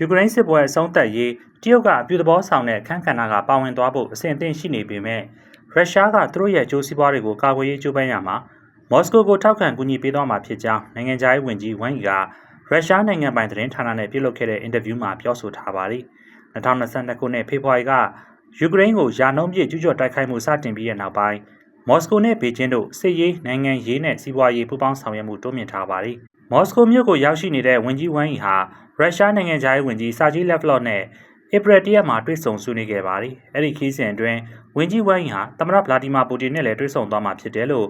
ယူကရိန်းစစ်ပွဲအဆုံးသတ်ရေးတရုတ်ကအပြုသဘောဆောင်တဲ့အခန်းကဏ္ဍကပါဝင်သွားဖို့အစဉ်အသင့်ရှိနေပေမဲ့ရုရှားကသူတို့ရဲ့အကျိုးစီးပွားတွေကိုကာကွယ်ရေးကြိုးပမ်းရမှာမော်စကိုကိုထောက်ခံကူညီပေးသွားမှာဖြစ်ကြောင်းနိုင်ငံခြားရေးဝန်ကြီးဝမ်ယီကရုရှားနိုင်ငံပိုင်သတင်းဌာနနဲ့ပြုလုပ်ခဲ့တဲ့အင်တာဗျူးမှာပြောဆိုထားပါတယ်။2022ခုနှစ်ဖေဖော်ဝါရီကယူကရိန်းကိုယာနှုံးပြည့်ကျူးကျော်တိုက်ခိုက်မှုစတင်ပြီးတဲ့နောက်ပိုင်းမော်စကိုနဲ့ဘေကျင်းတို့စစ်ရေးနိုင်ငံရေးနဲ့စီးပွားရေးပူးပေါင်းဆောင်ရွက်မှုတိုးမြှင့်ထားပါတယ်။ မော်စကိုမြို့ကိုရောက်ရှိနေတဲ့ဝန်ကြီးဝမ်ယီဟာရုရှားနိုင်ငံသားရေးဝန်ကြီးစာဂျီလက်ဖလော့နဲ့ဧပြီတရက်မှာတွေ့ဆုံဆွေးနွေးခဲ့ပါတယ်။အဲ့ဒီခီးစဉ်အတွင်းဝန်ကြီးဝမ်ယီဟာသမ္မတဗလာဒီမာပူတင်နဲ့လည်းတွေ့ဆုံသွားမှာဖြစ်တယ်လို့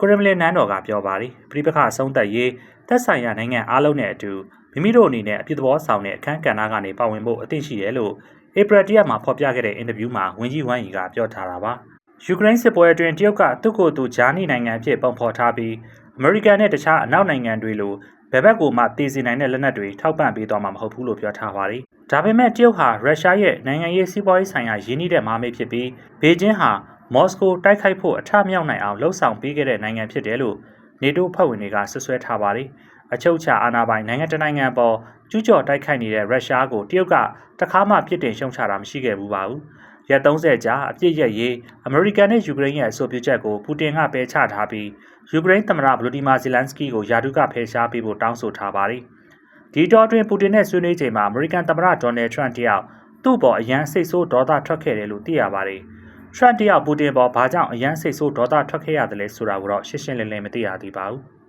ကရမလင်နန်းတော်ကပြောပါတယ်။ပြည်ပခအဆုံးသက်ရေးသက်ဆိုင်ရာနိုင်ငံအားလုံးနဲ့အတူမိမိတို့အနေနဲ့အပြစ်သဘောဆောင်တဲ့အခန်းကဏ္ဍကနေပါဝင်ဖို့အသင့်ရှိတယ်လို့ဧပြီတရက်မှာဖော်ပြခဲ့တဲ့အင်တာဗျူးမှာဝန်ကြီးဝမ်ယီကပြောထားတာပါ။ ယူကရိန်းစစ်ပွဲအတွင်းတရုတ်ကသူ့ကိုယ်သူဂျာနီနိုင်ငံအဖြစ်ပုံဖော်ထားပြီးအမေရိကန်နဲ့တခြားအနောက်နိုင်ငံတွေလိုဘယ်ဘက်ကိုမှတည်စီနိုင်တဲ့လက်နက်တွေထောက်ပံ့ပေးသွားမှာမဟုတ်ဘူးလို့ပြောထားပါတယ်။ဒါပေမဲ့တရုတ်ဟာရုရှားရဲ့နိုင်ငံရေးစီးပွားရေးဆိုင်ရာရင်းနှီးတဲ့မဟာမိတ်ဖြစ်ပြီးဘေကျင်းဟာမော်စကိုတိုက်ခိုက်ဖို့အထမြောက်နိုင်အောင်လှုံ့ဆော်ပေးခဲ့တဲ့နိုင်ငံဖြစ်တယ်လို့နေတိုးဖွဲ့ဝင်တွေကဆွဆွဲထားပါတယ်။အချုပ်ချာအာဏာပိုင်နိုင်ငံတကာနိုင်ငံပေါ်ကျူးကျော်တိုက်ခိုက်နေတဲ့ရုရှားကိုတရုတ်ကတခါမှပြစ်တင်ရှုံချတာမရှိခဲ့ဘူးပါဘူး။ ရက်30ကြာအပြစ်ရက်ရေးအမေရိကန်နဲ့ယူကရိန်းရဲ့အဆိုပြုချက်ကိုပူတင်ကပယ်ချထားပြီးယူကရိန်းသမ္မတဗလိုဒီမာဇီလန်စကီကိုယာဒုကဖယ်ရှားပေးဖို့တောင်းဆိုထားပါတယ်။ဒီတော့တွင်ပူတင်နဲ့ဆွေးနွေးချိန်မှာအမေရိကန်သမ္မတဒေါ်နယ်ထရန့်တယောက်သူ့ပေါ်အရန်စိတ်ဆိုးဒေါသထွက်ခဲ့တယ်လို့သိရပါတယ်။ထရန့်တယောက်ပူတင်ပေါ်ဘာကြောင့်အရန်စိတ်ဆိုးဒေါသထွက်ခဲ့ရတယ်လဲဆိုတာကိုတော့ရှင်းရှင်းလင်းလင်းမသိရသေးပါဘူး။